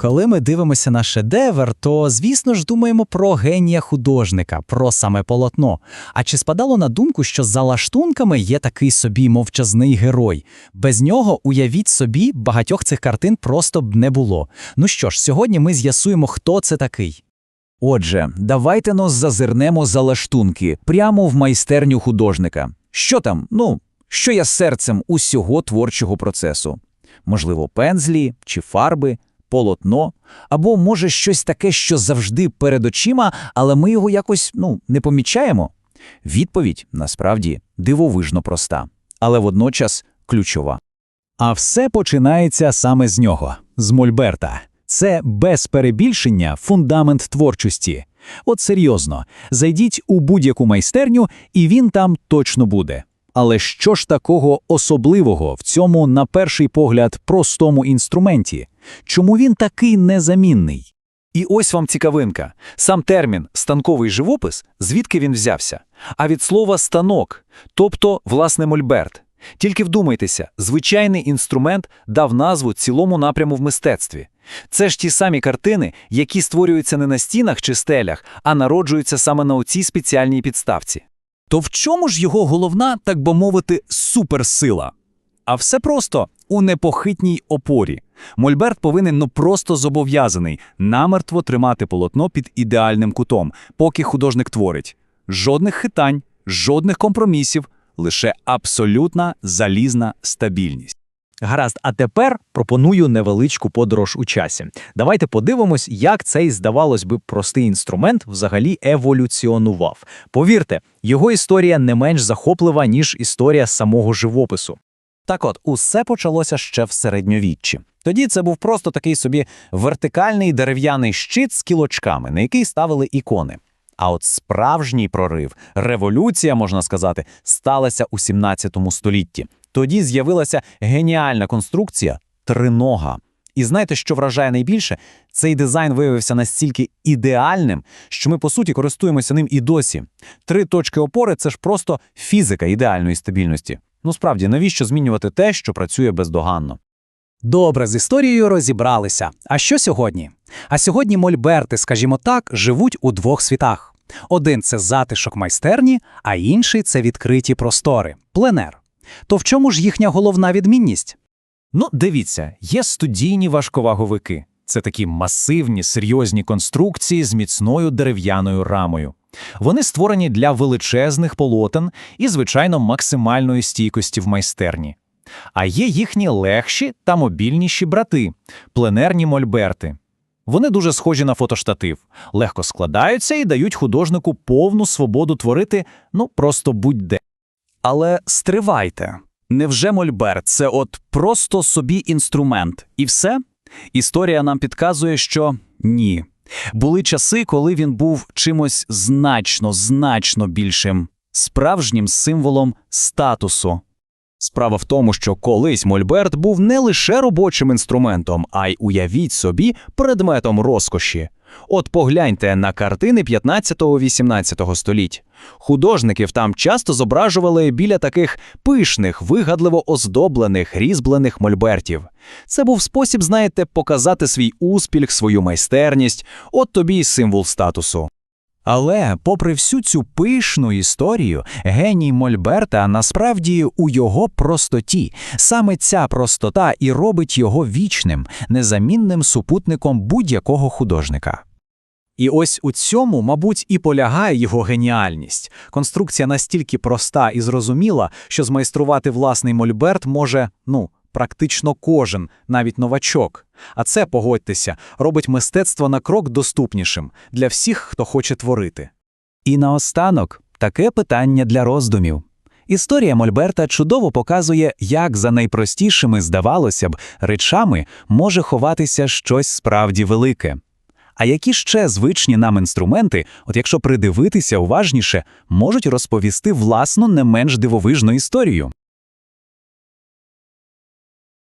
Коли ми дивимося на шедевр, то звісно ж думаємо про генія художника, про саме полотно. А чи спадало на думку, що за лаштунками є такий собі мовчазний герой? Без нього, уявіть собі, багатьох цих картин просто б не було. Ну що ж, сьогодні ми з'ясуємо, хто це такий. Отже, давайте nos зазирнемо за лаштунки прямо в майстерню художника. Що там? Ну, що є серцем усього творчого процесу? Можливо, пензлі чи фарби, полотно, або може щось таке, що завжди перед очима, але ми його якось ну, не помічаємо? Відповідь насправді дивовижно проста, але водночас ключова. А все починається саме з нього, з Мольберта. Це без перебільшення фундамент творчості. От серйозно, зайдіть у будь-яку майстерню, і він там точно буде. Але що ж такого особливого в цьому, на перший погляд, простому інструменті? Чому він такий незамінний? І ось вам цікавинка. Сам термін станковий живопис, звідки він взявся? А від слова станок, тобто, власне, мольберт. Тільки вдумайтеся, звичайний інструмент дав назву цілому напряму в мистецтві. Це ж ті самі картини, які створюються не на стінах чи стелях, а народжуються саме на оцій спеціальній підставці. То в чому ж його головна, так би мовити, суперсила? А все просто у непохитній опорі. Мольберт повинен ну просто зобов'язаний намертво тримати полотно під ідеальним кутом, поки художник творить. Жодних хитань, жодних компромісів, лише абсолютна залізна стабільність. Гаразд, а тепер пропоную невеличку подорож у часі. Давайте подивимось, як цей, здавалось би, простий інструмент взагалі еволюціонував. Повірте, його історія не менш захоплива, ніж історія самого живопису. Так от, усе почалося ще в середньовіччі. Тоді це був просто такий собі вертикальний дерев'яний щит з кілочками, на який ставили ікони. А от справжній прорив, революція, можна сказати, сталася у 17 столітті. Тоді з'явилася геніальна конструкція тринога. І знаєте, що вражає найбільше? Цей дизайн виявився настільки ідеальним, що ми, по суті, користуємося ним і досі. Три точки опори це ж просто фізика ідеальної стабільності. Ну справді, навіщо змінювати те, що працює бездоганно? Добре, з історією розібралися. А що сьогодні? А сьогодні мольберти, скажімо так, живуть у двох світах. Один це затишок майстерні, а інший це відкриті простори пленер. То в чому ж їхня головна відмінність? Ну, дивіться, є студійні важковаговики. Це такі масивні, серйозні конструкції з міцною дерев'яною рамою. Вони створені для величезних полотен і, звичайно, максимальної стійкості в майстерні. А є їхні легші та мобільніші брати пленерні мольберти. Вони дуже схожі на фотоштатив, легко складаються і дають художнику повну свободу творити, ну просто будь-де. Але стривайте. Невже Мольберт це от просто собі інструмент і все? Історія нам підказує, що ні. Були часи, коли він був чимось значно, значно більшим, справжнім символом статусу. Справа в тому, що колись Мольберт був не лише робочим інструментом, а й уявіть собі предметом розкоші. От погляньте на картини 15-18 століть. Художників там часто зображували біля таких пишних, вигадливо оздоблених, різьблених мольбертів. Це був спосіб, знаєте, показати свій успіх, свою майстерність, от тобі й символ статусу. Але, попри всю цю пишну історію, геній Мольберта насправді у його простоті. Саме ця простота і робить його вічним, незамінним супутником будь-якого художника. І ось у цьому, мабуть, і полягає його геніальність. Конструкція настільки проста і зрозуміла, що змайструвати власний мольберт може, ну, практично кожен, навіть новачок. А це, погодьтеся, робить мистецтво на крок доступнішим для всіх, хто хоче творити. І наостанок таке питання для роздумів. Історія Мольберта чудово показує, як за найпростішими, здавалося б, речами може ховатися щось справді велике. А які ще звичні нам інструменти, от якщо придивитися уважніше, можуть розповісти власну не менш дивовижну історію?